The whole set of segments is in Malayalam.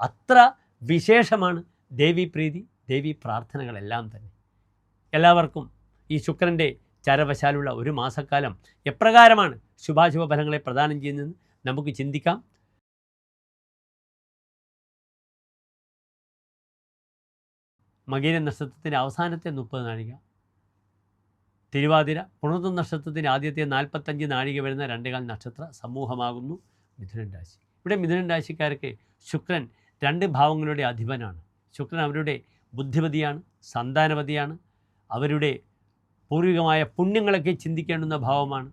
അത്ര വിശേഷമാണ് ദേവീപ്രീതി ദേവി പ്രാർത്ഥനകളെല്ലാം തന്നെ. എല്ലാവർക്കും ഈ ശുക്രന്റെ ചരവശാലുള്ള ഒരു മാസക്കാലം എപ്രകാരമാണ് ശുഭാശുഭ ഫലങ്ങളെ പ്രദാനം ചെയ്യുന്നതെന്ന് നമുക്ക് ചിന്തിക്കാം. മകീര നക്ഷത്രത്തിന്റെ അവസാനത്തെ മുപ്പത് നാഴിക തിരുവാതിര പുണർന്ന നക്ഷത്രത്തിന്റെ ആദ്യത്തെ നാൽപ്പത്തഞ്ച് നാഴിക വരുന്ന രണ്ടേകാൽ നക്ഷത്ര സമൂഹമാകുന്നു മിഥുനൻ രാശി. ഇവിടെ മിഥുനൻ രാശിക്കാർക്ക് ശുക്രൻ രണ്ട് ഭാവങ്ങളുടെ അധിപനാണ്. ശുക്രൻ അവരുടെ ബുദ്ധിമതിയാണ് സന്താനവതിയാണ് അവരുടെ പൂർവികമായ പുണ്യങ്ങളൊക്കെ ചിന്തിക്കേണ്ടുന്ന ഭാവമാണ്.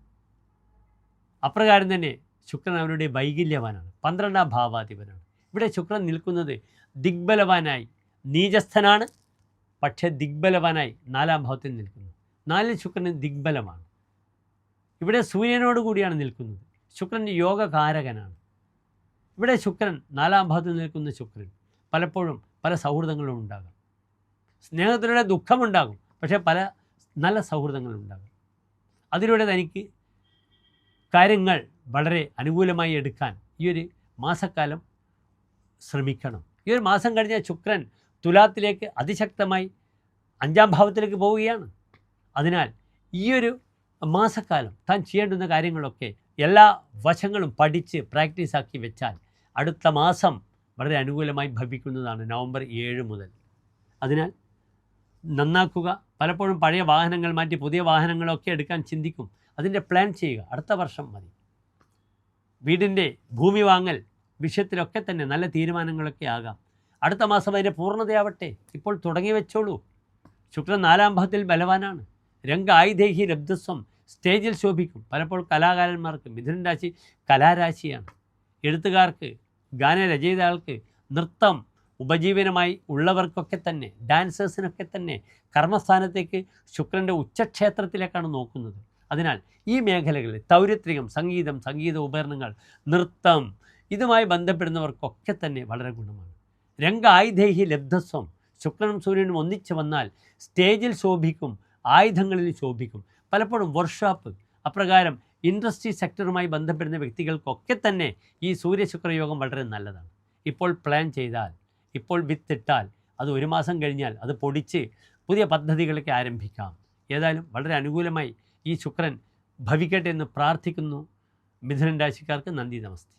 അപ്രകാരം തന്നെ ശുക്രൻ അവരുടെ വൈകല്യവാനാണ്. പന്ത്രണ്ടാം ഭാവാധിപനാണ്. ഇവിടെ ശുക്രൻ നിൽക്കുന്നത് ദിഗ്ബലവാനായി നീചസ്ഥനാണ് പക്ഷേ ദിഗ്ബലവാനായി നാലാം ഭാവത്തിൽ നിൽക്കുന്നു. നാലിൽ ശുക്രൻ ദിഗ്ബലമാണ്. ഇവിടെ സൂര്യനോട് കൂടിയാണ് നിൽക്കുന്നത്. ശുക്രൻ യോഗകാരകനാണ്. ഇവിടെ ശുക്രൻ നാലാം ഭാഗത്ത് നിൽക്കുന്ന ശുക്രൻ പലപ്പോഴും പല സൗഹൃദങ്ങളും ഉണ്ടാകും. സ്നേഹത്തിലൂടെ ദുഃഖമുണ്ടാകും. പക്ഷേ പല നല്ല സൗഹൃദങ്ങളും ഉണ്ടാകും. അതിലൂടെ തനിക്ക് കാര്യങ്ങൾ വളരെ അനുകൂലമായി എടുക്കാൻ ഈ ഒരു മാസക്കാലം ശ്രമിക്കണം. ഈ ഒരു മാസം കഴിഞ്ഞാൽ ശുക്രൻ തുലാത്തിലേക്ക് അതിശക്തമായി അഞ്ചാം ഭാവത്തിലേക്ക് പോവുകയാണ്. അതിനാൽ ഈ ഒരു മാസക്കാലം താൻ ചെയ്യേണ്ടുന്ന കാര്യങ്ങളൊക്കെ എല്ലാ വശങ്ങളും പഠിച്ച് പ്രാക്ടീസാക്കി വെച്ചാൽ അടുത്ത മാസം വളരെ അനുകൂലമായി ഭവിക്കുന്നതാണ് നവംബർ ഏഴ് മുതൽ. അതിനാൽ നന്നാക്കുക പലപ്പോഴും പഴയ വാഹനങ്ങൾ മാറ്റി പുതിയ വാഹനങ്ങളൊക്കെ എടുക്കാൻ ചിന്തിക്കും. അതിന്റെ പ്ലാൻ ചെയ്യുക. അടുത്ത വർഷം മതി. വീടിന്റെ ഭൂമി വാങ്ങൽ വിഷയത്തിലൊക്കെ തന്നെ നല്ല തീരുമാനങ്ങളൊക്കെ ആകാം. അടുത്ത മാസം അതിന്റെ പൂർണതയാവട്ടെ. ഇപ്പോൾ തുടങ്ങി വെച്ചോളൂ. ശുക്രൻ നാലാം ഭാഗത്തിൽ ബലവാനാണ്. രംഗ ആയുധേഹി ലബ്ധസ്വം സ്റ്റേജിൽ ശോഭിക്കും. പലപ്പോഴും കലാകാരന്മാർക്ക് മിഥുനൻ രാശി കലാരാശിയാണ്. എഴുത്തുകാർക്ക് ഗാനരചയിതാൾക്ക് നൃത്തം ഉപജീവനമായി ഉള്ളവർക്കൊക്കെ തന്നെ ഡാൻസേഴ്സിനൊക്കെ തന്നെ കർമ്മസ്ഥാനത്തേക്ക് ശുക്രന്റെ ഉച്ചക്ഷേത്രത്തിലേക്കാണ് നോക്കുന്നത്. അതിനാൽ ഈ മേഖലകളിൽ തൗരത്രികം സംഗീതം സംഗീത ഉപകരണങ്ങൾ നൃത്തം ഇതുമായി ബന്ധപ്പെടുന്നവർക്കൊക്കെ തന്നെ വളരെ ഗുണമാണ്. രംഗ ആയുധേഹി ലബ്ധസ്വം. ശുക്രനും സൂര്യനും ഒന്നിച്ച് വന്നാൽ സ്റ്റേജിൽ ശോഭിക്കും ആയുധങ്ങളിൽ ശോഭിക്കും. പലപ്പോഴും വർക്ക്ഷോപ്പ് അപ്രകാരം ഇൻഡസ്ട്രി സെക്ടറുമായി ബന്ധപ്പെടുന്ന വ്യക്തികൾക്കൊക്കെ തന്നെ ഈ സൂര്യശുക്രയോഗം വളരെ നല്ലതാണ്. ഇപ്പോൾ പ്ലാൻ ചെയ്താൽ ഇപ്പോൾ വിത്തിട്ടാൽ അത് ഒരു മാസം കഴിഞ്ഞാൽ അത് പൊടിച്ച് പുതിയ പദ്ധതികളൊക്കെ ആരംഭിക്കാം. ഏതായാലും വളരെ അനുകൂലമായി ഈ ശുക്രൻ ഭവിക്കട്ടെ എന്ന് പ്രാർത്ഥിക്കുന്നു. മിഥുനൻ രാശിക്കാർക്ക് നന്ദി നമസ്തേ.